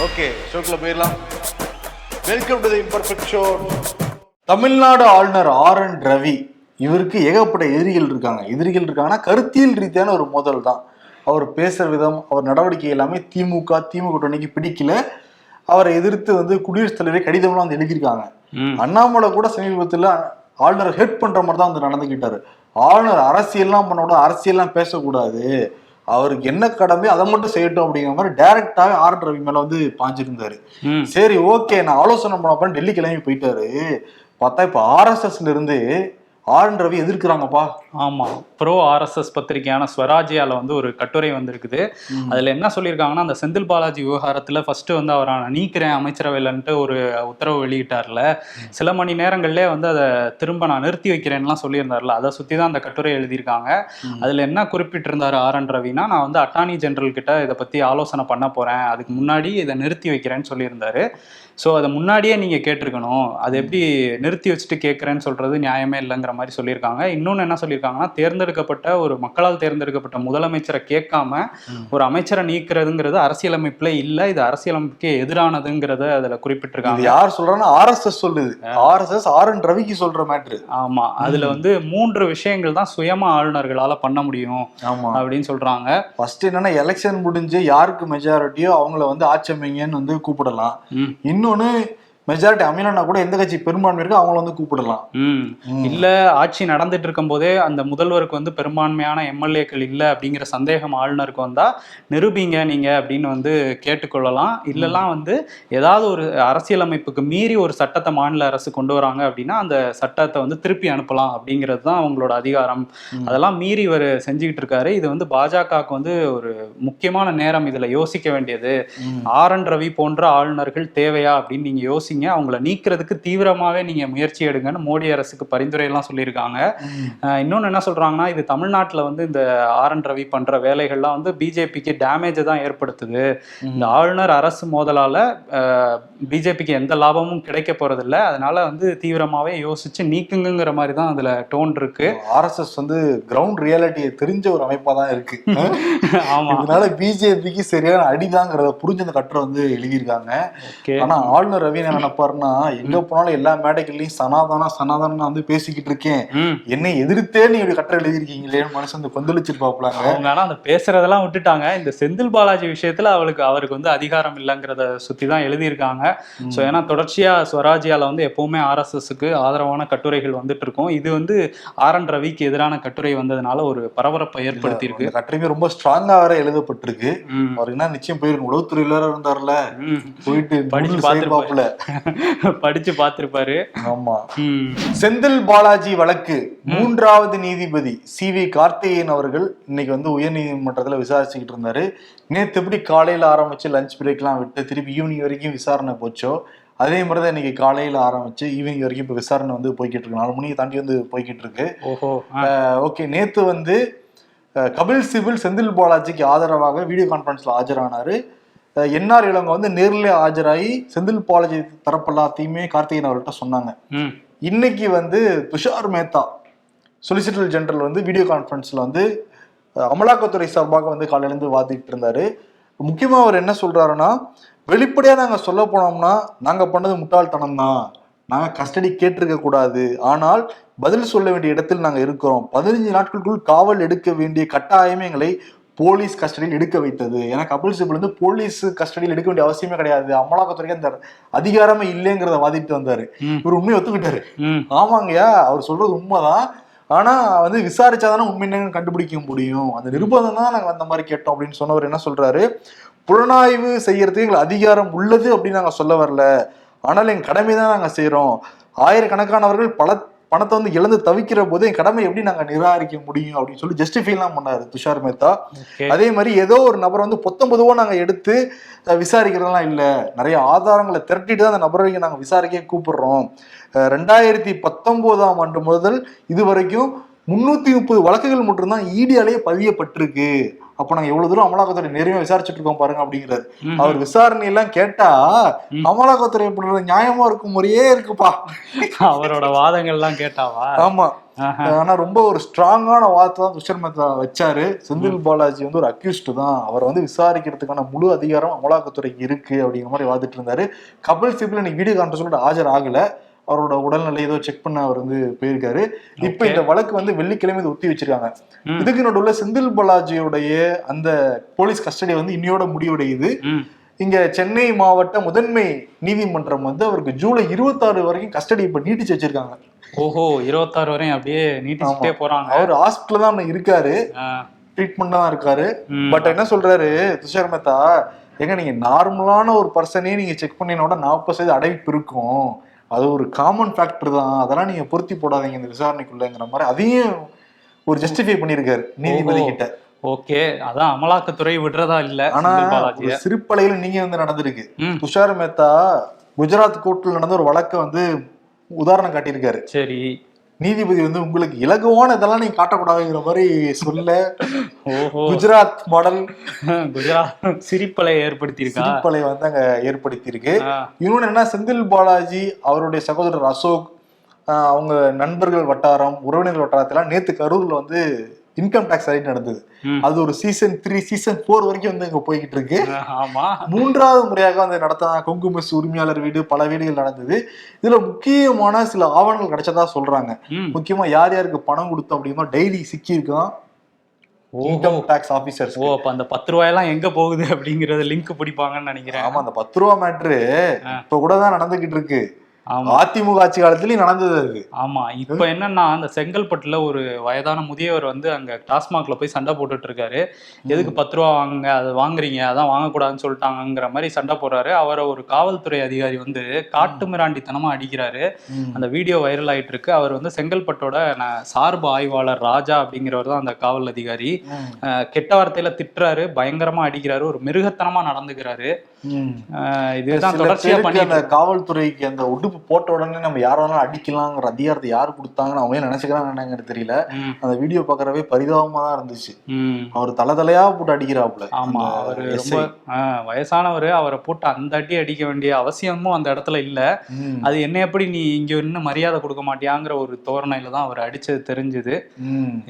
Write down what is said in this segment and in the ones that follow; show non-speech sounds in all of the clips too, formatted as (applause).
Okay ஷோக்குள்ள போயிடலாம் welcome to the imperfect show Tamil Nadu ஆளுநர் ஆர் என் ரவி இவருக்கு ஏகப்பட்ட எதிரிகள் இருக்காங்க. எதிரிகள் இருக்காங்கன்னா கருத்தியல் ரீதியான ஒரு மோதல் தான். அவர் பேசுற விதம் அவர் நடவடிக்கை எல்லாமே திமுக திமுக கூட்டணிக்கு பிடிக்கல. அவரை எதிர்த்து வந்து குடியரசுத் தலைவரை கடிதம்லாம் வந்து எழுதியிருக்காங்க. அண்ணாமலை கூட சமீபத்தில் ஆளுநர் ஹெட் பண்ற மாதிரி தான் வந்து நடந்துக்கிட்டாரு ஆளுநர் அரசியல்லாம் பண்ணக்கூடாது அரசியல்லாம் பேசக்கூடாது. அவருக்கு என்ன கடமை அதை மட்டும் செய்யட்டும் அப்படிங்கிற மாதிரி டைரக்டாவே ஆர் ரவி மேல வந்து பாஞ்சிருந்தாரு. சரி ஓகே நான் ஆலோசனை பண்ண டெல்லி கிளம்பி போயிட்டாரு. பார்த்தா இப்ப ஆர்எஸ்எஸ்ல இருந்து ஆர் ரவி எதிர்க்கிறாங்கப்பா. ஆமா. ப்ரோ ஆர்எஸ்எஸ் பத்திரிகையான ஸ்வராஜ்யால வந்து ஒரு கட்டுரை வந்திருக்குது. அதுல என்ன சொல்லியிருக்காங்கன்னா அந்த செந்தில் பாலாஜி விவகாரத்துல ஃபர்ஸ்ட் வந்து அவரை நான் நீக்கிறேன் அமைச்சரவையிலன்ட்டு ஒரு உத்தரவு வெளியிட்டார்ல. சில மணி நேரங்கள்லே வந்து அதை திரும்ப நான் நிறுத்தி வைக்கிறேன்லாம் சொல்லியிருந்தார்ல. அதை சுத்தி தான் அந்த கட்டுரை எழுதியிருக்காங்க. அதுல என்ன குறிப்பிட்டிருந்தாரு ஆர் என் ரவினா நான் வந்து அட்டார்னி ஜெனரல் கிட்ட இதை பத்தி ஆலோசனை பண்ண போறேன். அதுக்கு முன்னாடி இதை நிறுத்தி வைக்கிறேன்னு சொல்லியிருந்தாரு. ஸோ அதை முன்னாடியே நீங்க கேட்டிருக்கணும். அது எப்படி நிறுத்தி வச்சுட்டு கேட்குறேன்னு சொல்றது நியாயமே இல்லைங்கிற மாதிரி சொல்லியிருக்காங்க. இன்னொன்று என்ன சொல்லியிருக்காங்கன்னா தேர்ந்தெடுக்கப்பட்ட ஒரு மக்களால் தேர்ந்தெடுக்கப்பட்ட முதலமைச்சரை கேட்காம ஒரு அமைச்சரை நீக்கிறதுங்கிறது அரசியலமைப்புல இல்லை இது அரசியலமைப்புக்கு எதிரானதுங்கிறத அதுல குறிப்பிட்டிருக்காங்க. யார் சொல்றான்னா ஆர்எஸ்எஸ் சொல்லுது. ஆர்எஸ்எஸ் ஆர் என் ரவிக்கு சொல்ற மேட்ரு. ஆமா அதுல வந்து மூன்று விஷயங்கள் தான் சுயமா ஆளுநர்களால பண்ண முடியும் ஆமா. அப்படின்னு சொல்றாங்க. ஃபர்ஸ்ட் என்னன்னா எலெக்ஷன் முடிஞ்சு யாருக்கு மெஜாரிட்டியோ அவங்கள வந்து ஆட்சமிங்கன்னு வந்து கூப்பிடலாம். இன்னொன்னு மெஜாரிட்டி அமையலன்னா கூட எந்த கட்சி பெரும்பான்மை இருக்கோ அவங்கள வந்து கூப்பிடலாம். இல்ல ஆட்சி நடந்துட்டு இருக்கும் போதே அந்த முதல்வருக்கு வந்து பெரும்பான்மையான எம்எல்ஏக்கள் இல்ல அப்படிங்கிற சந்தேகம் ஆளுநருக்கு வந்தா நிரூபிங்க நீங்க அப்படின்னு வந்து கேட்டுக்கொள்ளலாம். இல்லலாம் வந்து ஏதாவது ஒரு அரசியலமைப்புக்கு மீறி ஒரு சட்டத்தை மாநில அரசு கொண்டு வராங்க அப்படின்னா அந்த சட்டத்தை வந்து திருப்பி அனுப்பலாம் அப்படிங்கிறது தான் அவங்களோட அதிகாரம். அதெல்லாம் மீறி இவர் செஞ்சுக்கிட்டு இருக்காரு. இது வந்து பாஜகவுக்கு வந்து ஒரு முக்கியமான நேரம் இதுல யோசிக்க வேண்டியது. ஆர் என் ரவி போன்ற ஆளுநர்கள் தேவையா அப்படின்னு நீங்க யோசிங்க அவங்கள நீக்கிறதுக்கு தீவிரமாவே நீங்க முயற்சி எடுங்கன்னு மோடி அரசுக்கு பரிந்துரை எல்லாம் சொல்லியிருக்காங்க இன்னொன்னு என்ன சொல்றாங்கன்னா இது தமிழ்நாட்டுல வந்து இந்த ஆர் என் ரவி பண்ற வேலைகள்லாம் வந்து பிஜேபிக்கு டேமேஜை தான் ஏற்படுத்துது. இந்த ஆளுநர் அரசு மோதலால பிஜேபிக்கு எந்த லாபமும் கிடைக்க போறதில்ல. அதனால வந்து தீவிரமாவே யோசிச்சு நீக்குங்கிற மாதிரி தான் அதுல டோன் இருக்கு. ஆர்எஸ்எஸ் வந்து கிரவுண்ட் ரியாலிட்டியை தெரிஞ்ச ஒரு அமைப்பா தான் இருக்கு. (laughs) ஆமா. இதனால பிஜேபிக்கு சரியான அடிதாங்கிறத புரிஞ்சு அந்த கட்டுரை வந்து எழுதியிருக்காங்க. ஓகே. ஆனா ஆளுநர் ரவி என்ன நினைப்பாருன்னா எங்க போனாலும் எல்லா மேடைகள்லயும் சனாதனா சனாதனா வந்து பேசிக்கிட்டு இருக்கேன். என்னை எதிர்த்தே நீ இப்படி கட்டுரை எழுதியிருக்கீங்களேன்னு மனுஷன் வந்து கொந்தளிச்சிருப்பாப்லாங்க அவங்க ஆனா அந்த பேசுறதெல்லாம் விட்டுட்டாங்க. இந்த செந்தில் பாலாஜி விஷயத்துல அவளுக்கு அவருக்கு வந்து அதிகாரம் இல்லைங்கிறத சுத்தி தான் எழுதியிருக்காங்க. ஸோ ஏன்னா தொடர்ச்சியா ஸ்வராஜ்யால வந்து எப்பவுமே ஆர்எஸ்எஸ்க்கு ஆதரவான கட்டுரைகள் வந்துட்டு இருக்கும் இது வந்து ஆர் என் ரவிக்கு எதிரான கட்டுரை வந்ததுனால ஒரு பரபரப்பை ஏற்படுத்தி இருக்கு கட்டுரையுமே ரொம்ப ஸ்ட்ராங்கா வேற எழுதப்பட்டிருக்கு. ம். அவருக்கு என்ன நிச்சயம் போயிருக்கு உளவுத்துறையில இருந்தார்ல. போயிட்டு படிச்சு செயல்பாப்புல படிச்சு பார்த்திருப்பாரு. ஆமா. செந்தில் பாலாஜி வழக்கு. மூன்றாவது நீதிபதி சி வி கார்த்திகேயன் அவர்கள் இன்னைக்கு வந்து உயர்நீதிமன்றத்துல விசாரிச்சுக்கிட்டு இருந்தாரு. நேத்து எப்படி காலையில ஆரம்பிச்சு லஞ்ச் பிரேக்லாம் விட்டு திருப்பி ஈவினிங் வரைக்கும் விசாரணை போச்சோ அதே மாதிரி தான் இன்னைக்கு காலையில ஆரம்பிச்சு ஈவினிங் வரைக்கும் இப்போ விசாரணை வந்து போய்கிட்டு இருக்கு. நாலு மணியை தாண்டி வந்து போய்கிட்டு இருக்கு. ஓஹோ. ஓகே நேத்து வந்து கபில் சிபில் செந்தில் பாலாஜிக்கு ஆதரவாக வீடியோ கான்ஃபரன்ஸ்ல ஆஜரானாரு. என்ஆர் இளவங்க வந்து நேர்ல ஆஜராகி செந்தில் பாலாஜி தரப்பெல்லாத்தையுமே கார்த்திகேயன் அவர்கிட்ட சொன்னாங்க. இன்னைக்கு வந்து துஷார் மேத்தா சொலிசிட்டர் ஜெனரல் வந்து வீடியோ கான்ஃபரன்ஸ்ல வந்து அமலாக்கத்துறை சார்பாக வந்து காலையில இருந்து வாதிட்டு இருந்தாரு. முக்கியமா அவர் என்ன சொல்றாருன்னா வெளிப்படையா நாங்க சொல்ல போனோம்னா நாங்க பண்ணது முட்டாள்தனம் தான் நாங்க கஸ்டடி கேட்டிருக்க கூடாது. ஆனால் பதில் சொல்ல வேண்டிய இடத்தில் நாங்க இருக்கிறோம். பதினஞ்சு நாட்களுக்குள் காவல் எடுக்க வேண்டிய கட்டாயமே எங்களை போலீஸ் கஸ்டடியில் எடுக்க வைத்தது. ஏன்னா கபில் சிபில் வந்து போலீஸ் கஸ்டடியில் எடுக்க வேண்டிய அவசியமே கிடையாது. அமலாக்கத்துறைக்கு அந்த அதிகாரமே இல்லைங்கிறத வாதிட்டு வந்தாரு. இவர் உண்மையை ஒத்துக்கிட்டாரு. ஆமாங்கய்யா அவர் சொல்றது உண்மைதான். ஆனா வந்து விசாரிச்சாதானே உண்மை என்னன்னு கண்டுபிடிக்க முடியும். அந்த நிர்பந்தம் தான் நாங்க அந்த மாதிரி கேட்டோம் அப்படின்னு சொன்னவர் என்ன சொல்றாரு? புலனாய்வு செய்யறதுக்கு எங்களுக்கு அதிகாரம் உள்ளது அப்படின்னு நாங்க சொல்ல வரல. ஆனால் எங்க கடமை தான் நாங்க செய்றோம். ஆயிரக்கணக்கானவர்கள் பல பணத்தை வந்து இழந்து தவிக்கிற போது என் கடமை எப்படி நாங்க நிராகரிக்க முடியும் அப்படின்னு சொல்லி ஜஸ்டிஃபைலாம் பண்ணாரு துஷார் மேத்தா. அதே மாதிரி ஏதோ ஒரு நபரை வந்து பொத்தம்பதுவோ நாங்க எடுத்து விசாரிக்கிறதெல்லாம் இல்ல. நிறைய ஆதாரங்களை திரட்டிட்டு தான் அந்த நபரை நாங்க விசாரிக்க கூப்பிடுறோம். ரெண்டாயிரத்தி பத்தொன்பதாம் ஆண்டு முதல் இது வரைக்கும் முன்னூத்தி முப்பது வழக்குகள் மட்டும்தான் ஈடியாலேயே பதியப்பட்டிருக்கு. அப்ப நாங்க எவ்வளவு தூரம் அமலாக்கத்துறை நேர்மையா விசாரிச்சுட்டு இருக்கோம் பாருங்க அப்படிங்கிறாரு. அவர் விசாரணை எல்லாம் கேட்டா. அமலாக்கத்துறை பண்றது நியாயமா இருக்கும் முறையே இருக்குப்பா. அவரோட வாதங்கள்லாம் கேட்டாவா? ஆமா. ஆனா ரொம்ப ஒரு ஸ்ட்ராங்கான வார்த்தை தான் துஷார் மேத்தா வச்சாரு. செந்தில் பாலாஜி வந்து ஒரு அக்யூஸ்ட் தான். அவரை வந்து விசாரிக்கிறதுக்கான முழு அதிகாரம் அமலாக்கத்துறைக்கு இருக்கு அப்படிங்கிற மாதிரி வாதிட்டு இருந்தாரு கபில் சிபில் இன்னைக்கு வீடியோ கான்ஃபரன்ஸ் ஆஜர் ஆகல அவரோட உடல்நிலை ஏதோ செக் பண்ண அவர் வந்து போயிருக்காரு இப்ப. இந்த வழக்கு வந்து வெள்ளிக்கிழமை ஒத்தி வச்சிருக்காங்க. இதுக்கு நடுவுல செந்தில் பாலாஜியோடைய அந்த போலீஸ் கஸ்டடி வந்து இன்னையோட முடிவடையுது. இங்க சென்னை மாவட்ட முதன்மை நீதிமன்றம் வந்து அவருக்கு ஜூலை இருபத்தாறு வரைக்கும் கஸ்டடி இப்ப நீட்டிச்சு வச்சிருக்காங்க ஓஹோ இருபத்தாறு வரையும் அப்படியே நீட்டிச்சுட்டே போறாங்க அவர் ஹாஸ்பிட்டல் தான் இருக்காரு. ட்ரீட்மெண்ட் தான் இருக்காரு. பட் என்ன சொல்றாரு துஷார் மேத்தா ஏங்க நீங்க நார்மலான ஒரு பர்சனே நீங்க செக் பண்ணினோட நாற்பது சதவீத அடைப்பு இருக்கும் அது ஒரு காமன் ஃபேக்டர் தான். அதெல்லாம் நீங்க பொருத்தி போடாதீங்க இந்த விசாரணைக்குள்ளங்கிற மாதிரி அதையும் ஒரு ஜஸ்டிஃபை பண்ணியிருக்காரு நீதிபதி. கிட்ட. ஓகே. அதான் அமலாக்கத்துறை விடுறதா இல்ல ஆனா சிறுப்பலையில நீங்க வந்து நடந்திருக்கு. துஷார் மேத்தா குஜராத் கோர்ட்ல நடந்த ஒரு வழக்கை வந்து உதாரணம் காட்டியிருக்காரு. சரி. நீதிபதி வந்து உங்களுக்கு இலகுவான இதெல்லாம் நீங்க காட்டக்கூடாதுங்கிற மாதிரி சொல்ல குஜராத் மாடல் (laughs) குஜராத் சிரிப்பலை ஏற்படுத்தியிருக்கா? சிரிப்பலை வந்து அங்க ஏற்படுத்தியிருக்கு. இன்னொன்னு என்ன செந்தில் பாலாஜி அவருடைய சகோதரர் அசோக் அவங்க நண்பர்கள் வட்டாரம் உறவினர்கள் வட்டாரத்தெல்லாம் நேத்து கரூர்ல வந்து இன்கம் டாக்ஸ் ரைட் நடந்தது. அது ஒரு சீசன் த்ரீ சீசன் ஃபோர் வரைக்கும் வந்து இங்க போய்கிட்டு இருக்கு ஆமா மூன்றாவது முறையாக வந்து நடத்தின கொங்கு மெஸ் உரிமையாளர் வீடு பல வீடுகள் நடந்தது இதுல முக்கியமான சில ஆவணங்கள் கிடைச்சதா சொல்றாங்க. முக்கியமா யார் யாருக்கு பணம் கொடுத்தோம் அப்படின்னா டெய்லி சிக்கி இருக்கான். இன்கம் டாக்ஸ் ஆபீசர்ஸ் ஓ அப்ப அந்த பத்து ரூபாயெல்லாம் எங்க போகுது அப்படிங்கறத லிங்க் பிடிப்பாங்கன்னு நினைக்கிறேன் ஆமா அந்த பத்து ரூபா மேட்ரு. இப்ப கூட தான் நடந்துகிட்டு இருக்கு அதிமுக ஆட்சி காலத்திலயும் நடந்தது அது. ஆமா. இப்ப என்னன்னா அந்த செங்கல்பட்டுல ஒரு வயதான முதியவர் வந்து அங்க டாஸ்மாக்ல போய் சண்டை போட்டுட்டு இருக்காரு எதுக்கு பத்து ரூபா வாங்குங்க அதை வாங்குறீங்க அதான் வாங்கக்கூடாதுன்னு சொல்லிட்டாங்கங்கிற மாதிரி சண்டை போடுறாரு. அவரை ஒரு காவல்துறை அதிகாரி வந்து காட்டு மிராண்டித்தனமா அடிக்கிறாரு. அந்த வீடியோ வைரல் ஆயிட்டு இருக்கு அவர் வந்து செங்கல்பட்டோட சார்பு ஆய்வாளர் ராஜா அப்படிங்கிறவர் தான் அந்த காவல் அதிகாரி. கெட்ட வார்த்தையில திட்டுறாரு பயங்கரமா அடிக்கிறாரு ஒரு மிருகத்தனமா நடந்துக்கிறாரு. இதுதான் தொடர்ச்சியா பேருக்கு பண்ணிட்டு அந்த காவல்துறைக்கு அந்த உடுப்பு போட்ட உடனே நம்ம யார வேணாலும் அடிக்கலாங்கிற அதிகாரத்தை யார் கொடுத்தாங்கன்னு அவங்களே நினைச்சுக்கிறாங்கன்னு தெரியல ம், அந்த வீடியோ பாக்குறவே பரிதாபமா தான் இருந்துச்சு. அவர் தலை தலையா போட்டு அடிக்கிறாப்புல ஆமா அவரு. ரொம்ப வயசானவரு அவரை போட்டு அந்த அடி அடிக்க வேண்டிய அவசியமும் அந்த இடத்துல இல்ல. அது என்ன எப்படி நீ இங்க இன்னும் மரியாதை கொடுக்க மாட்டியாங்கிற ஒரு தோரணையில தான் அவர் அடிச்சது தெரிஞ்சுது.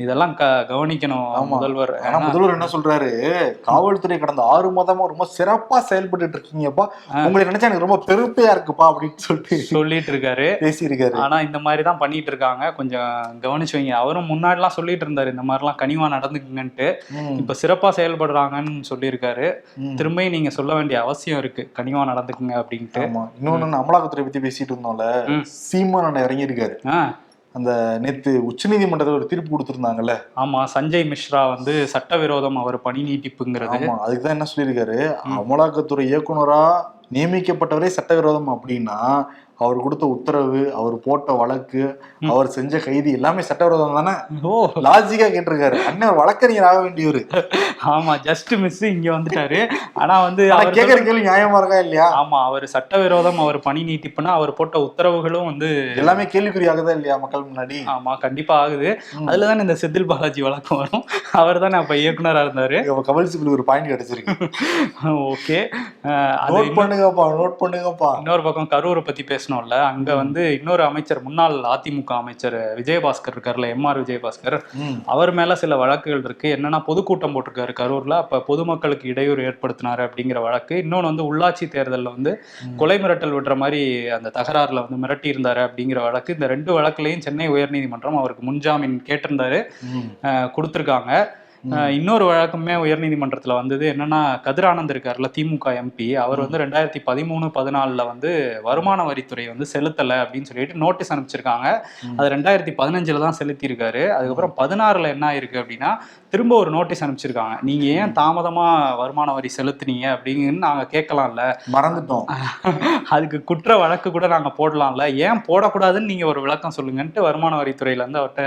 இதெல்லாம் கவனிக்கணும். முதல்வர் ஆனா முதல்வர் என்ன சொல்றாரு காவல்துறை கடந்த ஆறு மாதமா ரொம்ப சிறப்பா செயல்பட்டு இருக்கீங்கப்பா உங்களை நினைச்சா எனக்கு ரொம்ப பெருமையா இருக்குப்பா அப்படின்னு சொல்லிட்டு சொல்லிட்டு இருக்காரு பேசியிருக்காரு. ஆனா இந்த மாதிரி தான் பண்ணிட்டு இருக்காங்க கொஞ்சம் கவனிச்சு வைங்க அவரும் முன்னாடிலாம் சொல்லிட்டு இருந்தாரு இந்த மாதிரிலாம் கனிவா நடந்துக்குங்கன்ட்டு. இப்ப சிறப்பா செயல்படுறாங்கன்னு சொல்லியிருக்காரு. ம். திரும்பியும் நீங்க சொல்ல வேண்டிய அவசியம் இருக்கு. கனிவா நடந்துக்குங்க அப்படின்ட்டு. இன்னொன்னு அமலாக்கத்துறை பத்தி பேசிட்டு இருந்தோம்ல. சீமான் இறங்கியிருக்காரு. அந்த நேத்து உச்சநீதிமன்றத்துல ஒரு தீர்ப்பு கொடுத்திருந்தாங்கல்ல. ஆமா சஞ்சய் மிஸ்ரா வந்து சட்டவிரோதம் அவர் பணி நீட்டிப்புங்கிறது. ஆமா அதுக்கு தான் என்ன சொல்லியிருக்காரு? அமலாக்கத்துறை இயக்குனரா நியமிக்கப்பட்டவரே சட்டவிரோதம் அப்படின்னா அவர் கொடுத்த உத்தரவு அவர் போட்ட வழக்கு அவர் செஞ்ச கைது எல்லாமே சட்டவிரோதம் தானே? ஓ. லாஜிக்கா கேட்டிருக்காரு. அண்ணன் வழக்கறிஞர் ஆக வேண்டியவர். ஆமா ஜஸ்ட் மிஸ் இங்க வந்துட்டாரு. ஆனா வந்து அவர் கேக்குற கேள்வி நியாயமா இருக்கா இல்லையா? ஆமா அவர் சட்டவிரோதம் அவர் பணி நீட்டிப்புனா அவர் போட்ட உத்தரவுகளும் வந்து எல்லாமே கேள்விக்குறியாகுதா இல்லையா மக்கள் முன்னாடி? ஆமா கண்டிப்பா ஆகுது. அதுலதான் இந்த செந்தில் பாலாஜி வழக்கம் வரும். அவர் தானே அப்ப இயக்குனரா இருந்தாரு. கமல் சிபிலுக்கு ஒரு பாயிண்ட் கிடைச்சிருக்கு. (laughs) ஓகே. அது நோட் பண்ணுங்கப்பா நோட் பண்ணுங்கப்பா இன்னொரு பக்கம் கரூரை பத்தி பேசணும்ல. அங்க வந்து இன்னொரு அமைச்சர் முன்னாள் அதிமுக அமைச்சர் விஜயபாஸ்கர் இருக்கார்ல எம்ஆர் விஜயபாஸ்கர். ம். அவர் மேல சில வழக்குகள் இருக்கு. என்னன்னா பொதுக்கூட்டம் போட்டிருக்காரு கரூர்ல. அப்ப பொதுமக்களுக்கு இடையூறு ஏற்படுத்தினாரு அப்படிங்கிற வழக்கு. இன்னொன்னு வந்து உள்ளாட்சி தேர்தல்ல வந்து கொலை மிரட்டல் விடுற மாதிரி அந்த தகராறுல வந்து மிரட்டி இருந்தாரு அப்படிங்கிற வழக்கு. இந்த ரெண்டு வழக்குலையும் சென்னை உயர்நீதிமன்றம் அவருக்கு முன்ஜாமீன் கேட்டிருந்தாரு. கொடுத்திருக்காங்க. இன்னொரு வழக்குமே உயர்நீதிமன்றத்துல வந்தது. என்னன்னா கதிரானந்த் இருக்கார்ல திமுக எம்பி அவர் வந்து ரெண்டாயிரத்தி பதிமூணு பதினாலுல வந்து வருமான வரித்துறை வந்து செலுத்தல அப்படின்னு சொல்லிட்டு நோட்டீஸ் அனுப்பிச்சிருக்காங்க. அது ரெண்டாயிரத்தி பதினஞ்சுல தான் செலுத்தியிருக்காரு. அதுக்கப்புறம் பதினாறுல என்ன ஆயிருக்கு அப்படின்னா திரும்ப ஒரு நோட்டீஸ் அனுப்பிச்சிருக்காங்க. நீங்க ஏன் தாமதமா வருமான வரி செலுத்துனீங்க அப்படின்னு நாங்க கேட்கலாம்ல. மறந்துட்டோம். (laughs) அதுக்கு குற்ற வழக்கு கூட நாங்க போடலாம்ல. ஏன் போடக்கூடாதுன்னு நீங்க ஒரு விளக்கம் சொல்லுங்கன்ட்டு வருமான வரித்துறையில இருந்து அவர்கிட்ட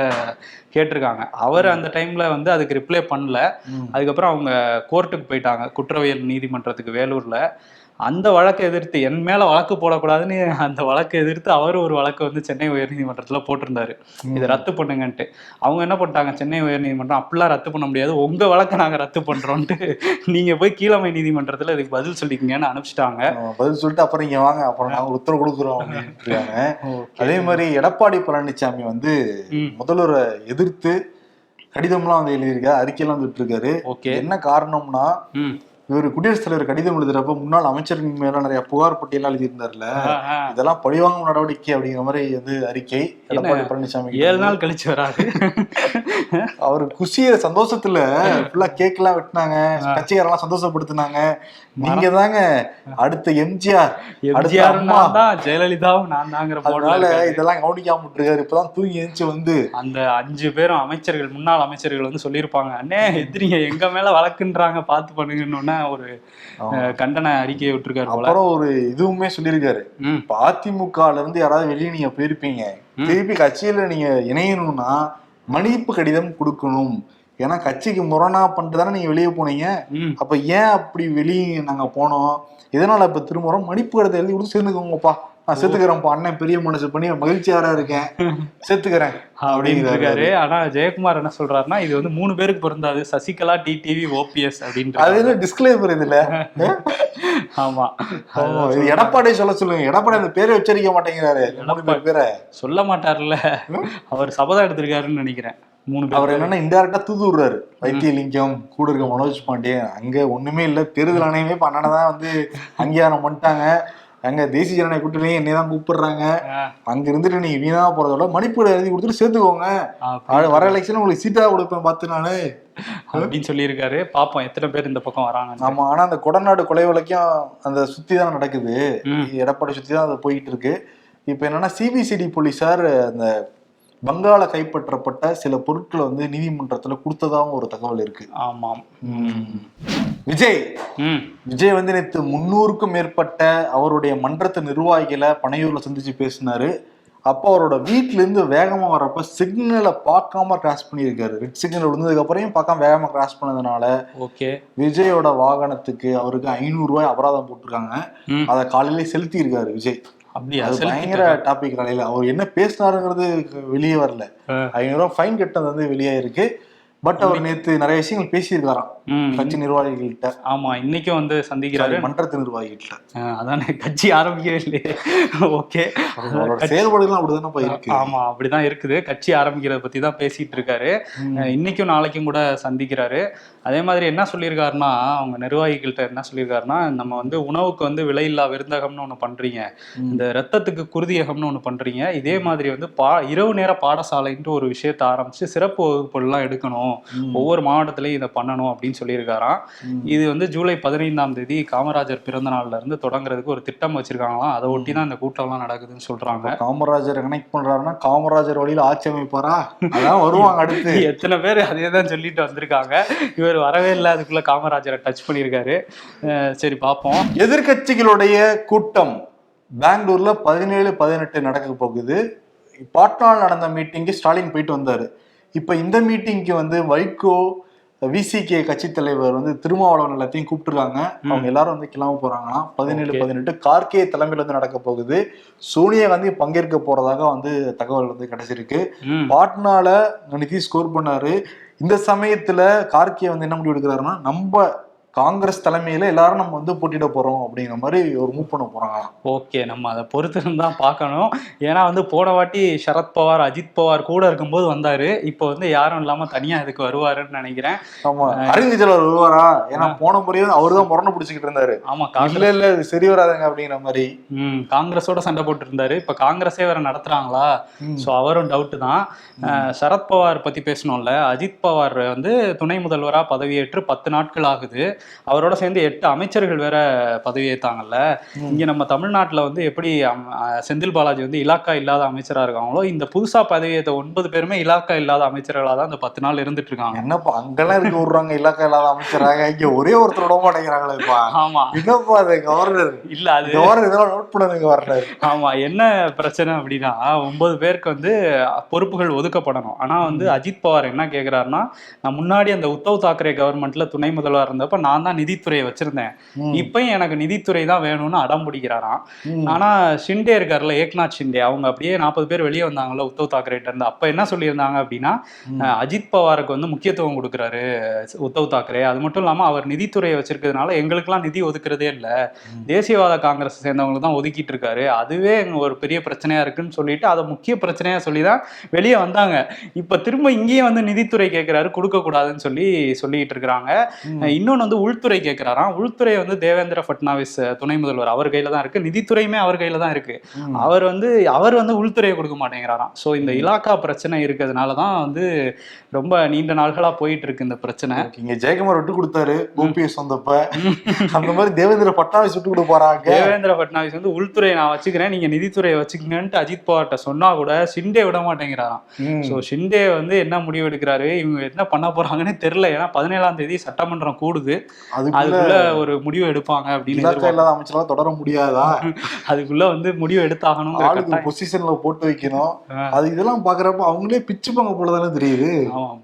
கேட்டிருக்காங்க. அவர் அந்த டைம்ல வந்து அதுக்கு ரிப்ளை பண்ணல. அதுக்கப்புறம் அவங்க கோர்ட்டுக்கு போயிட்டாங்க. குற்றவியல் நீதிமன்றத்துக்கு வேலூர்ல. அந்த வழக்கை எதிர்த்து என் மேல வழக்கு போடக்கூடாதுன்னு அந்த வழக்கை எதிர்த்து அவர் ஒரு வழக்கு வந்து சென்னை உயர்நீதிமன்றத்துல போட்டிருந்தாரு. இதை ரத்து பண்ணுங்கன்ட்டு. அவங்க என்ன பண்ணிட்டாங்க? சென்னை உயர்நீதிமன்றம் அப்படிலாம் ரத்து பண்ண முடியாது. உங்க வழக்கை நாங்க ரத்து பண்றோம்ட்டு நீங்க போய் கீழமை நீதிமன்றத்துல இதுக்கு பதில் சொல்லிக்கங்கன்னு அனுப்பிச்சிட்டாங்க. பதில் சொல்லிட்டு அப்புறம் இங்க வாங்க. அப்புறம் நாங்க உத்தரவு கொடுக்குறோம். அதே மாதிரி எடப்பாடி பழனிசாமி வந்து. முதல்வரை எதிர்த்து கடிதம்லாம் வந்து எழுதியிருக்காரு அறிக்கையெல்லாம் வந்துட்டு இருக்காரு ஓகே. என்ன காரணம்னா இவர் குடியரசுத் தலைவர் கடிதம் எழுதுறப்ப முன்னாள் அமைச்சர்கள் மேல நிறைய புகார் பட்டியலாம் எழுதியிருந்தாருல. இதெல்லாம் பழிவாங்கும் நடவடிக்கை அப்படிங்கிற மாதிரி வந்து அறிக்கை. எடப்பாடி பழனிசாமி ஏழு நாள் கழிச்சு வராது. (laughs) அவர் குஷிய சந்தோஷத்துல ஃபுல்லா கேக் எல்லாம் வெட்டினாங்க கட்சிக்காரெல்லாம் சந்தோஷப்படுத்தினாங்க. நீங்க தாங்க. அடுத்த எம்ஜிஆர் எம்ஜிஆர் ஜெயலலிதாவும் நான் தாங்கிற அதனால இதெல்லாம் கவனிக்காம விட்டுருக்காரு. இப்பதான் தூங்கி எழுந்துச்சு வந்து அந்த அஞ்சு பேரும் அமைச்சர்கள் முன்னாள் அமைச்சர்கள் வந்து சொல்லியிருப்பாங்க. அண்ணே எதிரிங்க எங்க மேல வழக்குன்றாங்க. பார்த்து பண்ணுங்கன்னு ஒரு கண்டன அறிக்கையை விட்டுருக்காரு அப்புறம் ஒரு இதுவுமே சொல்லியிருக்காரு. இப்ப அதிமுகல இருந்து யாராவது வெளியே நீங்க போயிருப்பீங்க. திருப்பி கட்சியில நீங்க இணையணும்னா மன்னிப்பு கடிதம் கொடுக்கணும். ஏன்னா கட்சிக்கு முரணா பண்ணிட்டு தானே நீங்க வெளியே போனீங்க. அப்ப ஏன் அப்படி வெளியே நாங்க போனோம்? இதனால இப்ப திரும்ப மன்னிப்பு கடிதம் எழுதி கொடுத்து சேர்ந்துக்கோங்கப்பா? நான் செத்துக்கிறேன்ப்பா அண்ணன் பெரிய மனசு பண்ணி மகிழ்ச்சியாரா இருக்கேன். செத்துக்கிறேன். அப்படின்னு இருக்காரு. ஆனா ஜெயக்குமார் என்ன சொல்றாருன்னா இது வந்து மூணு பேருக்கு பொருந்தாது. சசிகலா டிடிவி ஓபிஎஸ் அது அப்படின்ட்டு என்ன டிஸ்கிளைமர் இதுல (laughs) ஆமா. இது எடப்பாடி சொல்ல சொல்லுங்க. எடப்பாடி அந்த பேரை உச்சரிக்க மாட்டேங்கிறாரு. பேர் சொல்ல மாட்டார்ல அவர் சபதம் எடுத்திருக்காருன்னு நினைக்கிறேன். மூணு அவர் என்னன்னா இன்டெரக்டா தூது விடுறாரு வைத்தியலிங்கம் கூட இருக்க மனோஜ் பாண்டியன் அங்க ஒண்ணுமே இல்ல. தேர்தல் ஆணையமே இப்ப அண்ணனை தான் வந்து அங்கீகாரம் பண்ணிட்டாங்க. அங்க தேசிய ஜனநாயக கூட்டணியே என்னை தான் கூப்பிடுறாங்க அங்க இருந்துட்டு நீங்க வீணா போறதோட மணிப்பூர் எழுதி கொடுத்துட்டு சேர்த்துக்கோங்க. வர எலெக்ஷன் உங்களுக்கு சீட்டா கொடுப்பேன் பார்த்து நானு. அப்படின்னு சொல்லியிருக்காரு. பாப்போம் எத்தனை பேர் இந்த பக்கம் வராங்க ஆமா ஆனா அந்த கொடநாடு கொலை வழக்கும் அந்த சுத்தி தான் நடக்குது. எடப்பாடி சுத்தி தான் அது போயிட்டு இருக்கு இப்ப என்னன்னா சிபிசிடி போலீசார் அந்த பங்காள கைப்பற்றப்பட்ட சில பொருட்களை வந்து நீதிமன்றத்துல கொடுத்ததாகவும் ஒரு தகவல் இருக்கு. ஆமாம். விஜய். விஜய் வந்து நேற்று முன்னூறுக்கும் மேற்பட்ட அவருடைய மன்றத்து நிர்வாகிகளை பனையூர்ல சந்திச்சு பேசினாரு. அப்போ அவரோட வீட்ல இருந்து வேகமா வரப்ப சிக்னலை பார்க்காம கிராஸ் பண்ணியிருக்காரு. ரெட் சிக்னல் விழுந்ததுக்கு அப்புறம் பார்க்காம வேகமா கிராஸ் பண்ணதுனால ஓகே. விஜயோட வாகனத்துக்கு அவருக்கு ஐநூறு ரூபாய் அபராதம் போட்டிருக்காங்க. அதை காலையிலே செலுத்தி இருக்காரு விஜய். அப்படியா? அது பயங்கர டாபிக் காலையில. அவர் என்ன பேசினாருங்கிறது வெளியே வரல. ஆ. ஐநூறு ரூபாய் ஃபைன் கட்டது வந்து வெளியே இருக்கு. பட் அவர் நேத்து நிறைய விஷயங்கள் பேசியிருக்காராம். கட்சி நிர்வாகிகள்கிட்ட. ஆமா இன்னைக்கும் வந்து சந்திக்கிறாரு. மன்றத்து நிர்வாகிகள்கிட்ட. ஆஹ் அதானே கட்சி ஆரம்பிக்கவே இல்லையே. ஓகே. செயல்பாடுகள் அப்படிதானப்பா இருக்கு. ஆமா அப்படிதான் இருக்குது. கட்சி ஆரம்பிக்கிறத பத்தி தான் பேசிட்டு இருக்காரு. இன்னைக்கும் நாளைக்கும் கூட சந்திக்கிறாரு. அதே மாதிரி என்ன சொல்லியிருக்காருன்னா அவங்க நிர்வாகிகள்கிட்ட என்ன சொல்லியிருக்காருன்னா நம்ம வந்து உணவுக்கு வந்து விலையில்லா விருந்தகம்னு ஒண்ணு பண்றீங்க. இந்த ரத்தத்துக்கு குருதியகம்னு ஒண்ணு பண்றீங்க. இதே மாதிரி வந்து பா இரவு நேர பாடசாலைன்ட்டு ஒரு விஷயத்தை ஆரம்பிச்சு சிறப்பு வகுப்புகள்லாம் எடுக்கணும். ம். ஒவ்வொரு மாவட்டத்திலையும் இதை பண்ணணும் அப்படின்னு சொல்லியிருக்காராம். இது வந்து ஜூலை பதினைந்தாம் தேதி காமராஜர் பிறந்த நாள்ல இருந்து தொடங்குறதுக்கு ஒரு திட்டம் வச்சிருக்காங்களாம். அதை ஒட்டி தான் இந்த கூட்டம்லாம் நடக்குதுன்னு சொல்றாங்க. காமராஜர் கனெக்ட் பண்றாருன்னா காமராஜர் வழியில ஆட்சி அமைப்பாரா? அதான் வருவாங்க அடுத்து. (laughs) எத்தனை பேர் அதே தான் சொல்லிட்டு வந்திருக்காங்க. இவர் வரவே இல்லை அதுக்குள்ள காமராஜரை டச் பண்ணியிருக்காரு. சரி பார்ப்போம். எதிர்க்கட்சிகளுடைய கூட்டம் பெங்களூர்ல பதினேழு பதினெட்டு நடக்க போகுது. பாட்னாவில் நடந்த மீட்டிங்கு ஸ்டாலின் போயிட்டு வந்தாரு. இப்ப இந்த மீட்டிங்க்கு வந்து வைகோ விசிகே கட்சி தலைவர் வந்து திருமாவளவன் எல்லாத்தையும் கூப்பிட்டுருக்காங்க. அவங்க எல்லாரும் வந்து கிளம்ப போறாங்களாம். பதினேழு. பதினெட்டு கார்கே தலைமையில வந்து நடக்க போகுது. சோனியா காந்தி பங்கேற்க போறதாக வந்து தகவல் வந்து கிடைச்சிருக்கு. பாட்னால நிதிஷ் ஸ்கோர் பண்ணாரு. இந்த சமயத்துல கார்கே வந்து என்ன முடிவு எடுக்கிறாருன்னா நம்ம காங்கிரஸ் தலைமையில எல்லாரும் நம்ம வந்து போட்டியிட போறோம் அப்படிங்கிற மாதிரி ஒரு மூவ் பண்ண போறாங்களாம் ஓகே நம்ம அதை பொறுத்து தான் பார்க்கணும். ஏன்னா வந்து போன வாட்டி சரத் பவார் அஜித் பவார் கூட இருக்கும்போது வந்தாரு. இப்போ வந்து யாரும் இல்லாம தனியா இதுக்கு வருவாருன்னு நினைக்கிறேன். ஆமா அரவிந்த் கெஜ்ரிவால் வருவாரா? ஏன்னா போன முறையும் அவரு தான் முரணை பிடிச்சிக்கிட்டு இருந்தாரு. ஆமா இல்ல இல்ல இது சரி வராதுங்க அப்படிங்கிற மாதிரி. ம் காங்கிரஸோட சண்டை போட்டு இருந்தாரு இப்ப காங்கிரஸே வேற நடத்துறாங்களா. ஸோ அவரும் டவுட் தான். அஹ் சரத் பவார் பத்தி பேசணும்ல. அஜித் பவார் வந்து துணை முதல்வரா பதவியேற்று பத்து நாட்கள் ஆகுது. அவரோட சேர்ந்து எட்டு அமைச்சர்கள் வேற பதவியேற்றாங்கல்ல இங்க நம்ம தமிழ்நாட்டுல வந்து எப்படி செந்தில் பாலாஜி வந்து இலாக்கா இல்லாத அமைச்சரா இருக்காங்களோ இந்த புதுசா பதவியேற்ற ஒன்பது பேருமே இலாக்கா இல்லாத அமைச்சர்களா தான் இந்த பத்து நாள் இருந்துட்டு இருக்காங்க என்னப்பா அங்கெல்லாம் இருக்க விடுறாங்க இலாக்கா இல்லாத அமைச்சராக. இங்க ஒரே ஒருத்தர் விட மாட்டேங்கிறாங்களேப்பா ஆமா. என்னப்பா அது கவர்னர்? இல்ல அது கவர்னர் இதெல்லாம் நோட் பண்ணுங்க கவர்னர். ஆமா என்ன பிரச்சனை அப்படின்னா ஒன்பது பேருக்கு வந்து பொறுப்புகள் ஒதுக்கப்படணும். ஆனா வந்து அஜித் பவார் என்ன கேக்குறாருன்னா நான் முன்னாடி அந்த உத்தவ் தாக்கரே கவர்மெண்ட்ல துணை முதல்வர் இருந்தப்ப நான் தான் நிதித்துறையை வச்சிருந்தேன். இப்பயும் எனக்கு நிதித்துறை தான் வேணும்னு அடம் பிடிக்கிறாராம். ஆனா ஷிண்டே இருக்காருல்ல ஏக்நாத் ஷிண்டே அவங்க அப்படியே நாற்பது பேர் வெளியே வந்தாங்கல்ல உத்தவ் தாக்கரேட்ட இருந்து. அப்ப என்ன சொல்லியிருந்தாங்க அப்படின்னா அஜித் பவாருக்கு வந்து முக்கியத்துவம் கொடுக்குறாரு உத்தவ் தாக்கரே. அது மட்டும் இல்லாம அவர் நிதித்துறையை வச்சிருக்கிறதுனால எங்களுக்கெல்லாம் நிதி ஒதுக்குறதே இல்ல. தேசியவாத காங்கிரஸ் சேர்ந்தவங்களுக்கு தான் ஒதுக்கிட்டு இருக்காரு. அதுவே ஒரு பெரிய பிரச்சனையா இருக்குன்னு சொல்லிட்டு அதை முக்கிய பிரச்சனையா சொல்லி தான் வெளியே வந்தாங்க. இப்ப திரும்ப இங்கேயே வந்து நிதித்துறை கேட்கிறாரு கொடுக்க கூடாதுன்னு சொல்லி சொல்லிட்டு இருக்கிறாங்க. இன்னொன்னு வந்து உள்துறை கேட்கிறாராம் உள்துறை வந்து தேவேந்திர ஃபட்னாவிஸ் துணை முதல்வர் அவர் கையில தான் இருக்கு. நிதித்துறையுமே அவர் கையில தான் இருக்கு. அவர் வந்து அவர் வந்து உள்துறையை கொடுக்க மாட்டேங்கிறாராம். ஸோ இந்த இலாக்கா பிரச்சனை இருக்கிறதுனால தான் வந்து ரொம்ப நீண்ட நாள்களா போயிட்டு இருக்கு இந்த பிரச்சனை. இங்க ஜெயக்குமார் விட்டு கொடுத்தாரு ஓபிஎஸ் வந்தப்ப அந்த மாதிரி தேவேந்திர பட்னாவிஸ் விட்டு கொடுக்க போறாங்க. தேவேந்திர ஃபட்னாவிஸ் வந்து உள்துறையை நான் வச்சுக்கிறேன் நீங்க நிதித்துறையை வச்சுக்கங்கன்ட்டு அஜித் பவார்ட்ட சொன்னா கூட ஷிண்டே விட மாட்டேங்கிறாராம். ஸோ ஷிண்டே வந்து என்ன முடிவு எடுக்கிறாரு? இவங்க என்ன பண்ண போறாங்கன்னு தெரியல. ஏன்னா பதினேழாம் தேதி சட்டமன்றம் கூடுது. அதுக்குள்ள ஒரு முடிவு எடுப்பாங்க அப்படின்னு. இல்லாத அமைச்சரால தொடர முடியாதா? (laughs) அதுக்குள்ள வந்து முடிவு எடுத்தாகணுங்கிற ஆளுக்கு பொசிஷன்ல போட்டு வைக்கணும். அது இதெல்லாம் பாக்குறப்ப அவங்களே பிச்சு பாங்க போலதானே தெரியுது.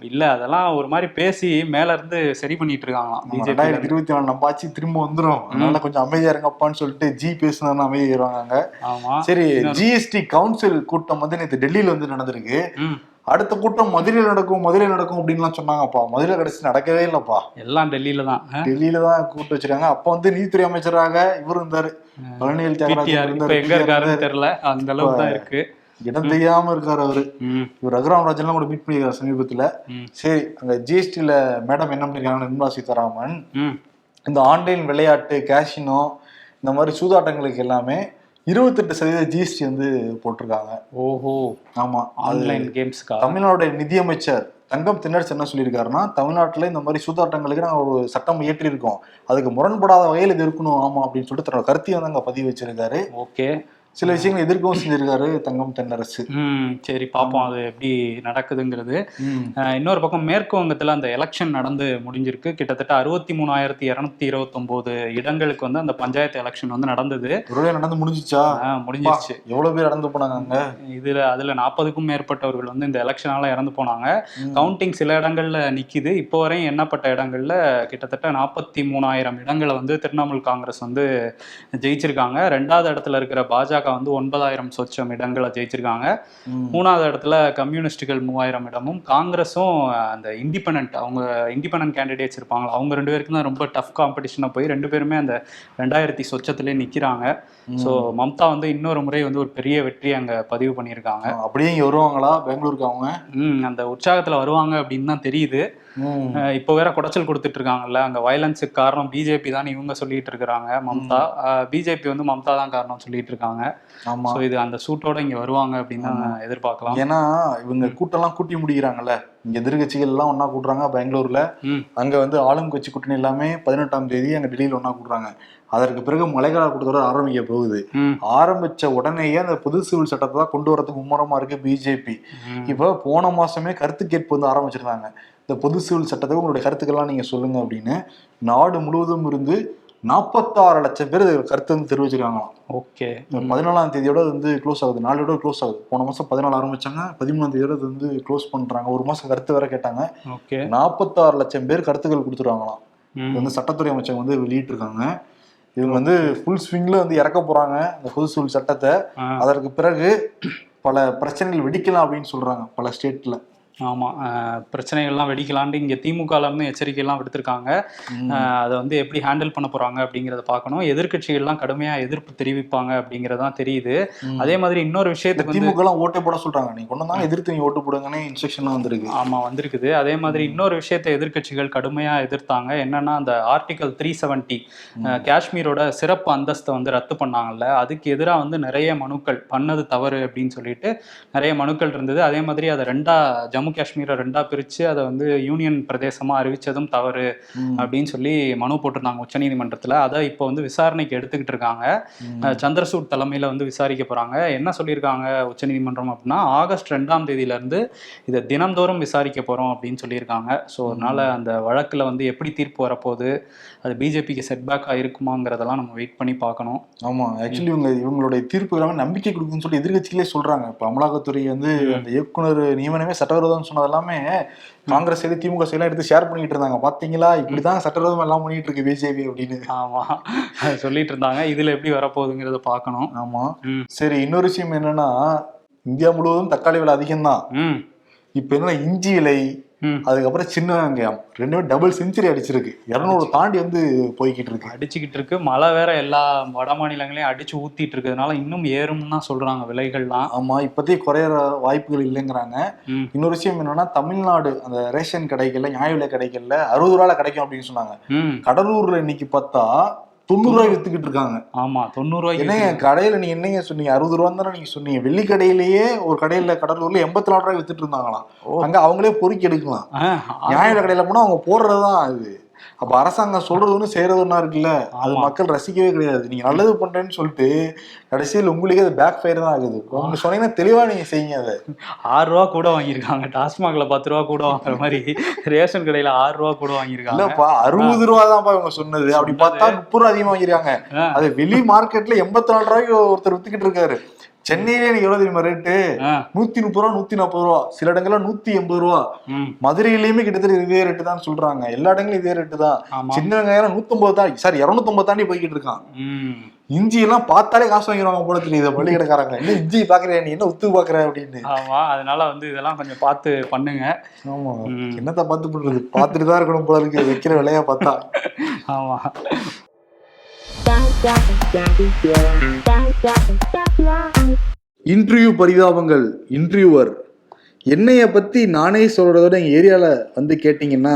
இல்ல அதெல்லாம் ஒரு மாதிரி பேசி மேல இருந்து சரி பண்ணிட்டு இருக்காங்களாம் ரெண்டாயிரத்தி இருபத்தி நாலு நம்ம ஆட்சி திரும்ப வந்துரும். அதனால கொஞ்சம் அமைதியா இருங்கப்பான்னு சொல்லிட்டு ஜி பேசுனா அமைதியாயிருவாங்க ஆமா. சரி ஜிஎஸ்டி கவுன்சில் கூட்டம் வந்து நேற்று டெல்லியில வந்து நடந்திருக்கு. அடுத்த கூட்டம் மதுரையில் நடக்கும் மதுரையில் நடக்கும் அப்படின்லாம் சொன்னாங்கப்பா. மதுரையில் கடைசி நடக்கவே இல்லப்பா. எல்லாம் டெல்லியில தான்? டெல்லியில தான் கூட்டு வச்சிருக்காங்க. அப்ப வந்து நீதித்துறை அமைச்சராக இவர் இருந்தாரு. எங்க இருக்காருன்னு தெரியல. அந்த அளவுக்கு தான் இருக்கு. இடம் தெரியாம இருக்காரு அவரு. இவர் ரகுராம் ராஜன்லாம் கூட மீட் பண்ணிருக்காரு சமீபத்துல. சரி அங்க ஜிஎஸ்டில மேடம் என்ன பண்ணிருக்காங்க நிர்மலா சீதாராமன். இந்த ஆன்லைன் விளையாட்டு கேஷினோ இந்த மாதிரி சூதாட்டங்களுக்கு எல்லாமே இருபத்தெட்டு சதவீத ஜிஎஸ்டி வந்து போட்டிருக்காங்க. ஓஹோ. ஆமா ஆன்லைன் கேம்ஸ்க்கா தமிழ்நாடு நிதியமைச்சர் தங்கம் தென்னரசு என்ன சொல்லியிருக்காருன்னா தமிழ்நாட்டுல இந்த மாதிரி சூதாட்டங்களுக்கு நாங்கள் ஒரு சட்டம் இயற்றி இருக்கோம் அதுக்கு முரண்படாத வகையில் இது இருக்கணும் ஆமா அப்படின்னு சொல்லிட்டு தன்னோட கருத்தையை வந்து அங்க பதிவு வச்சிருக்காரு ஓகே. சில விஷயங்களை எதிர்க்கவும் செஞ்சிருக்காரு தங்கம் தென்னரசு. ம் சரி பார்ப்போம் அது எப்படி நடக்குதுங்கிறது. இன்னொரு பக்கம் மேற்கு வங்கத்துல அந்த எலெக்ஷன் நடந்து முடிஞ்சிருக்கு. கிட்டத்தட்ட அறுபத்தி மூணாயிரத்தி இரநூத்தி இருபத்தொம்போது இடங்களுக்கு வந்து அந்த பஞ்சாயத்து எலெக்ஷன் வந்து நடந்தது. நடந்து முடிஞ்சிச்சா? முடிஞ்சிருச்சு. எவ்வளவு பேர் இறந்து போனாங்க அங்க? இதுல அதுல நாற்பதுக்கும் மேற்பட்டவர்கள் வந்து இந்த எலெக்ஷனால இறந்து போனாங்க. கவுண்டிங் சில இடங்கள்ல நிக்குது. இப்போ வரையும் எண்ணப்பட்ட இடங்கள்ல கிட்டத்தட்ட நாற்பத்தி மூணாயிரம் இடங்களை வந்து திரிணாமுல் காங்கிரஸ் வந்து ஜெயிச்சிருக்காங்க. ரெண்டாவது இடத்துல இருக்கிற பாஜக வந்து ஒன்பதாயிரம் சொச்சம் இடங்களை ஜெயிச்சிருக்காங்க. மூணாவது இடத்துல கம்யூனிஸ்டுகள் மூவாயிரம் இடமும் காங்கிரஸும் அந்த இண்டிபெண்ட் அவங்க இண்டிபெண்ட் கேண்டிடேட்ஸ் இருப்பாங்க அவங்க ரெண்டு பேருக்கும் தான் ரொம்ப டஃப் காம்படிஷனாக போய் ரெண்டு பேருமே அந்த ரெண்டாயிரத்தி சொச்சத்திலே நிற்கிறாங்க ஸோ மம்தா வந்து இன்னொரு முறை வந்து ஒரு பெரிய வெற்றி அங்கே பதிவு பண்ணியிருக்காங்க. அப்படியே இங்க வருவாங்களா? பெங்களூருக்கு அவங்க? அந்த உற்சாகத்தில் வருவாங்க அப்படின்னு தான் தெரியுது. இப்போ வேற குடைச்சல் கொடுத்துட்டு இருக்காங்கல்ல அங்கே வயலன்ஸுக்கு காரணம் பிஜேபி தான் இவங்க சொல்லிட்டு இருக்கிறாங்க மம்தா பிஜேபி வந்து மம்தா தான் காரணம் சொல்லிட்டு இருக்காங்க ஆமா இது அந்த சூட்டோட இங்கே வருவாங்க அப்படின்னு எதிர்பார்க்கலாம். ஏன்னா இவங்க கூட்டம்லாம் கூட்டி முடிக்கிறாங்கல்ல. இங்க எதிர்கட்சிகள் எல்லாம் ஒண்ணா கூட்டுறாங்க பெங்களூர்ல. அங்க வந்து ஆளும் கட்சி கூட்டணி எல்லாமே பதினெட்டாம் தேதி அங்க டெல்லியில ஒண்ணா கூட்டுறாங்க. அதற்கு பிறகு மழைக்கால கூட்டத்தொடர் ஆரம்பிக்க போகுது. ஆரம்பிச்ச உடனேயே அந்த புது சிவில் சட்டத்தை தான் கொண்டு வரதுக்கு மும்முரமா இருக்கு பிஜேபி. இப்போ போன மாசமே கருத்து கேட்பு வந்து ஆரம்பிச்சிருந்தாங்க. இந்த பொது சிவில் சட்டத்துக்கு உங்களுடைய கருத்துக்கள்லாம் நீங்க சொல்லுங்க அப்படின்னு நாடு முழுவதும் இருந்து நாற்பத்தாறு லட்சம் பேர் கருத்து வந்து தெரிவிச்சிருக்காங்களாம். ஓகே. பதினாலாம் தேதியோட வந்து க்ளோஸ் ஆகுது. நாளோட க்ளோஸ் ஆகுது. போன மாசம் பதினாலு ஆரம்பிச்சாங்க. பதிமூணாம் தேதியோட வந்து க்ளோஸ் பண்றாங்க. ஒரு மாசம் கருத்து வேற கேட்டாங்க. ஓகே. நாற்பத்தாறு லட்சம் பேர் கருத்துக்கள் கொடுத்துருவாங்களாம். இது வந்து சட்டத்துறை அமைச்சர் வந்து வெளியிட்டிருக்காங்க. இவங்க வந்து ஃபுல் ஸ்விங்ல வந்து இறக்க போறாங்க. இந்த பொது சிவில் சட்டத்தை. அதற்கு பிறகு பல பிரச்சனைகள் வெடிக்கலாம் அப்படின்னு சொல்றாங்க. பல ஸ்டேட்ல ஆமா அஹ், பிரச்சனைகள்லாம் வெடிக்கலான்ட்டு இங்க திமுகல இருந்து எச்சரிக்கை எல்லாம் விடுத்திருக்காங்க அதை வந்து எப்படி ஹேண்டில் பண்ண போறாங்க அப்படிங்கறத பார்க்கணும். எதிர்க்கட்சிகள்லாம் கடுமையா எதிர்ப்பு தெரிவிப்பாங்க அப்படிங்கறதான் தெரியுது. அதே மாதிரி இன்னொரு விஷயத்துக்கு வந்து திமுக எல்லாம் ஓட்டே போட சொல்றாங்க. நீங்க கொண்டு வந்தாங்க எதிர்த்து நீங்க ஓட்டு போடுங்கன்னு இன்ஸ்ட்ரக்ஷன் வந்திருக்கு. ஆமா வந்திருக்குது. அதே மாதிரி இன்னொரு விஷயத்தை எதிர்க்கட்சிகள் கடுமையா எதிர்த்தாங்க. என்னன்னா அந்த ஆர்டிகல் த்ரீ செவன்டி காஷ்மீரோட சிறப்பு அந்தஸ்தை வந்து ரத்து பண்ணாங்கல்ல. அதுக்கு எதிராக வந்து நிறைய மனுக்கள் பண்ணது தவறு அப்படின்னு சொல்லிட்டு நிறைய மனுக்கள் இருந்தது. அதே மாதிரி அதை ரெண்டா ஜம்மு காஷ்மீரை ரெண்டா பிரிச்சு அதை வந்து யூனியன் பிரதேசமா அறிவிச்சதும் தவறு. அப்படின்னு சொல்லி மனு போட்டிருந்தாங்க உச்சநீதிமன்றத்துல அதை இப்போ வந்து விசாரணைக்கு எடுத்துக்கிட்டு இருக்காங்க. சந்திரசூட் தலைமையில வந்து விசாரிக்க போறாங்க. என்ன சொல்லியிருக்காங்க உச்சநீதிமன்றம் அப்படின்னா ஆகஸ்ட் ரெண்டாம் தேதியில இருந்து இதை தினம்தோறும் விசாரிக்க போறோம் அப்படின்னு சொல்லியிருக்காங்க. ஸோ அதனால அந்த வழக்குல வந்து எப்படி தீர்ப்பு வரப்போகுது அது பிஜேபிக்கு செட்பேக்காக இருக்குமாங்கிறதெல்லாம் நம்ம வெயிட் பண்ணி பார்க்கணும். ஆமா ஆக்சுவலி இவங்க இவங்களுடைய தீர்ப்பு நம்பிக்கை கொடுக்குன்னு சொல்லி எதிர்கட்சிகளே சொல்றாங்க. இப்ப அமலாக்கத்துறை வந்து அந்த இயக்குனர் நியமனமே சட்டவிரோதம்னு சொன்னது எல்லாமே காங்கிரஸ் சைடு திமுக சைடு எடுத்து ஷேர் பண்ணிட்டு இருந்தாங்க. பாத்தீங்களா? இப்படிதான் சட்டவிரோதம் எல்லாம் பண்ணிட்டு இருக்கு பிஜேபி அப்படின்னு. ஆமா. சொல்லிட்டு இருந்தாங்க. இதுல எப்படி வரப்போகுதுங்கிறத பார்க்கணும். ஆமா. சரி இன்னொரு விஷயம் என்னன்னா இந்தியா முழுவதும் தக்காளி விலை அதிகம்தான். இப்ப என்ன இஞ்சி ம். அதுக்கப்புறம் சின்ன வெங்காயம். ரெண்டுமே டபுள் செஞ்சுரி அடிச்சிருக்கு. இருநூறு தாண்டி வந்து போய்கிட்டு இருக்கு. அடிச்சுக்கிட்டு இருக்கு. மழை வேற எல்லா வட மாநிலங்களையும் அடிச்சு ஊத்திட்டு இருக்கிறதுனால இன்னும் ஏறும்னு தான் சொல்றாங்க விலைகள்லாம். ஆமா இப்போதைக்கு குறையிற வாய்ப்புகள் இல்லைங்கிறாங்க. இன்னொரு விஷயம் என்னன்னா தமிழ்நாடு அந்த ரேஷன் கடைகள்ல நியாய விலை கடைகள்ல அறுபது ரூபாய் கிடைக்கும் அப்படின்னு சொன்னாங்க. கடலூர்ல இன்னைக்கு பார்த்தா தொண்ணூறு ரூபாய் வித்துக்கிட்டு இருக்காங்க ஆமா தொண்ணூறு ரூபாய்க்கு என்னங்க கடையில நீங்க என்னங்க சொன்னீங்க? அறுபது ரூபா தானே நீங்க சொன்னீங்க. வெள்ளி கடையிலேயே ஒரு கடையில கடலூர்ல எண்பத்தி நாலு ரூபாய் வித்துட்டு இருந்தாங்களாம். அங்க அவங்களே பொறுக்கி எடுக்கலாம். நியாய கடையில போனா அவங்க போடுறதுதான் அது அப்ப அரசாங்கம் சொல்றது ஒண்ணு செய்யறது ஒண்ணா இருக்குல்ல? அது. மக்கள் ரசிக்கவே கிடையாது. நீங்க நல்லது பண்றேன்னு சொல்லிட்டு கடைசியில் உங்களுக்கே அது பேக் ஃபயர் தான் ஆகுது. உங்க சொன்னீங்கன்னா தெளிவா நீங்க செய்யுங்க அதை. ஆறு ரூபா கூட வாங்கியிருக்காங்க. டாஸ்மாக்ல பத்து ரூபா கூட வாங்குற மாதிரி ரேஷன் கடையில ஆறு ரூபா கூட வாங்கியிருக்காங்க. இல்லப்பா அறுபது ரூபா தான்ப்பா இவங்க சொன்னது. அப்படி பார்த்தா முப்பது ரூபா அதிகமா வாங்கிருக்காங்க ஆ. அது வெளி மார்க்கெட்ல எண்பத்தி நாலு ரூபாய்க்கு ஒருத்தர் வித்துக்கிட்டு இருக்காரு. சென்னையிலே எனக்கு எவ்வளவு தெரியுமா ரேட்டு நூத்தி முப்பது ரூபா நூத்தி நாற்பது ரூபா. சில இடங்கள்ல நூத்தி எண்பது ரூபா. மதுரையிலயுமே கிட்டத்தட்ட இதே ரேட்டு தான் சொல்றாங்க. எல்லா இடங்களும் இதே ரேட்டு தான். சின்ன வெங்காயம் நூத்தம்பது தான் சாரி இருநூத்தம்பது தாண்டி போய்கிட்டு இருக்கான். இஞ்சி எல்லாம் பார்த்தாலே காசு வாங்கிடுவாங்க போல தெரியுது பள்ளி கிடக்காரங்க என்ன இஞ்சி பாக்குறேன் நீ என்ன உத்து பாக்குற அப்படின்னு. ஆமா அதனால வந்து இதெல்லாம் கொஞ்சம் பார்த்து பண்ணுங்க. ஆமா. என்னத்த பார்த்து பண்றது? பார்த்துட்டு தான் இருக்கணும் போல இருக்கு. வைக்கிற விலையா பார்த்தா. ஆமா. இன்டர்வியூ பரிதாபங்கள் இன்டர்வியூவர் என்னைய பத்தி நானே சொல்றதோட எங்கள் ஏரியால வந்து கேட்டீங்கன்னா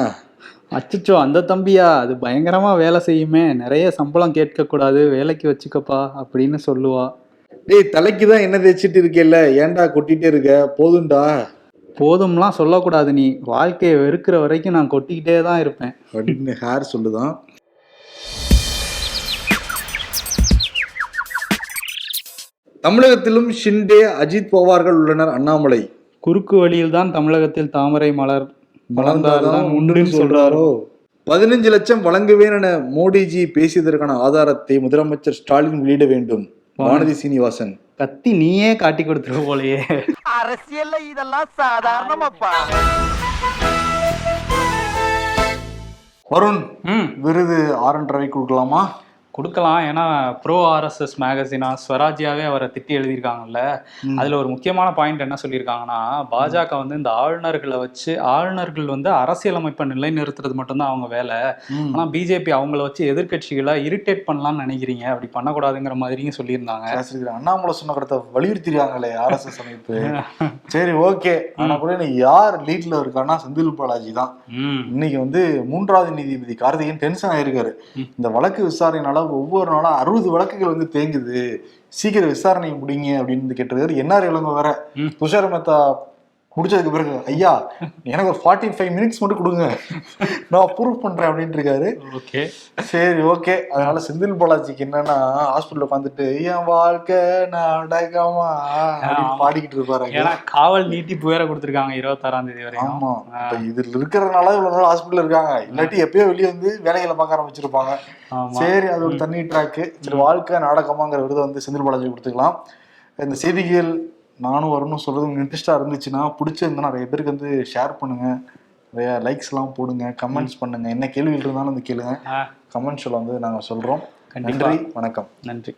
அச்சச்சோ அந்த தம்பியா அது பயங்கரமா வேலை செய்யுமே நிறைய சம்பளம் கேட்க கூடாது வேலைக்கு வச்சுக்கப்பா அப்படின்னு சொல்லுவா. டேய் தலைக்கு தான் என்ன தேய்ச்சிட்டு இருக்கேல்ல ஏன்டா கொட்டிட்டே இருக்க போதும்டா. போதும்லாம் சொல்லக்கூடாது நீ வாழ்க்கையை வெறுக்கிற வரைக்கும் நான் கொட்டிக்கிட்டே தான் இருப்பேன். அப்படின்னு ஹேர் சொல்லுதான். தமிழகத்திலும் ஷிண்டே அஜித் பவார்கள் உள்ளனர் அண்ணாமலை. குறுக்கு வழியில் தான் தமிழகத்தில் தாமரை மலர் மலர்ந்தால்தான் உண்டுன்னு சொல்றாரோ? பதினஞ்சு லட்சம் வழங்குவேன் என மோடிஜி பேசியதற்கான ஆதாரத்தை முதலமைச்சர் ஸ்டாலின் வெளியிட வேண்டும். வானதி சீனிவாசன். கத்தி நீயே காட்டி கொடுத்துரு போலயே. அரசியல்ல இதெல்லாம் சாதாரணமாப்பா. வருண் விருது ஆர் என் ரவி கொடுக்கலாமா? கொடுக்கலாம். ஏன்னா ப்ரோ ஆர்எஸ்எஸ் மேகசினா ஸ்வராஜ்யாவே அவரை திட்டி எழுதியிருக்காங்கல்ல. அதுல ஒரு முக்கியமான பாயிண்ட் என்ன சொல்லியிருக்காங்கன்னா பாஜக வந்து இந்த ஆளுநர்களை வச்சு ஆளுநர்கள் வந்து அரசியலமைப்பை நிலைநிறுத்துறது மட்டும்தான் அவங்க வேலை. ம். ஆனா பிஜேபி அவங்கள வச்சு எதிர்க்கட்சிகளை இரிட்டேட் பண்ணலாம்னு நினைக்கிறீங்க. அப்படி பண்ணக்கூடாதுங்கிற மாதிரியும் சொல்லியிருந்தாங்க. அண்ணாமலை சொன்ன கருத்தை வலியுறுத்திருக்காங்களே ஆர்எஸ்எஸ் அமைப்பு. (laughs) சரி ஓகே. ஆனா கூட யார் லீட்ல இருக்கான்னா செந்தில் பாலாஜி தான். இன்னைக்கு வந்து மூன்றாவது நீதிபதி கார்த்திகேயன் டென்ஷன் ஆயிருக்காரு. இந்த வழக்கு விசாரணைனால ஒவ்வொரு நாளும் அறுபது வழக்குகள் வந்து தேங்குது. சீக்கிரம் விசாரணை முடிங்க அப்படின்னு கேட்டிருக்காரு. என்ஆர் இளங்க வேற. துஷார் மேத்தா முடிச்சதுக்கு பிறகு ஐயா எனக்கு ஒரு ஃபார்ட்டி ஃபைவ் மினிட்ஸ் மட்டும் கொடுங்க. நான் ப்ரூவ் பண்றேன் அப்படின்ட்டு இருக்காரு. ஓகே. சரி ஓகே. அதனால செந்தில் பாலாஜிக்கு என்னன்னா ஹாஸ்பிட்டல் உட்காந்துட்டு என் வாழ்க்கை அப்படின்னு ஆமா. பாடிக்கிட்டு இருப்பாரு. ஏன்னா காவல் நீட்டிப்பு வேற கொடுத்துருக்காங்க இருபத்தாறாம் தேதி வரையும். ஆமா. இப்ப இதுல இருக்கிறதுனால இவ்வளவு நாள் ஹாஸ்பிட்டல் இருக்காங்க. இல்லாட்டி எப்பயோ வெளியே வந்து வேலைகளை பார்க்க ஆரம்பிச்சிருப்பாங்க. சரி அது ஒரு தண்ணி ட்ராக்கு சரி வாழ்க்கை நாடகமாங்கிற விருதை வந்து செந்தில் பாலாஜி கொடுத்துக்கலாம். இந்த செய்திகள் நானும் வரணும் சொல்றது உங்களுக்கு இன்ட்ரெஸ்டா இருந்துச்சுன்னா பிடிச்சிருந்தா நிறைய பேருக்கு வந்து ஷேர் பண்ணுங்க. நிறைய லைக்ஸ் எல்லாம் போடுங்க கமெண்ட்ஸ் பண்ணுங்க. என்ன கேள்விகள் இருந்தாலும் வந்து கேளுங்க. கமெண்ட்ஸ்ல வந்து நாங்க சொல்றோம். கண்டிப்பா. நன்றி வணக்கம். நன்றி.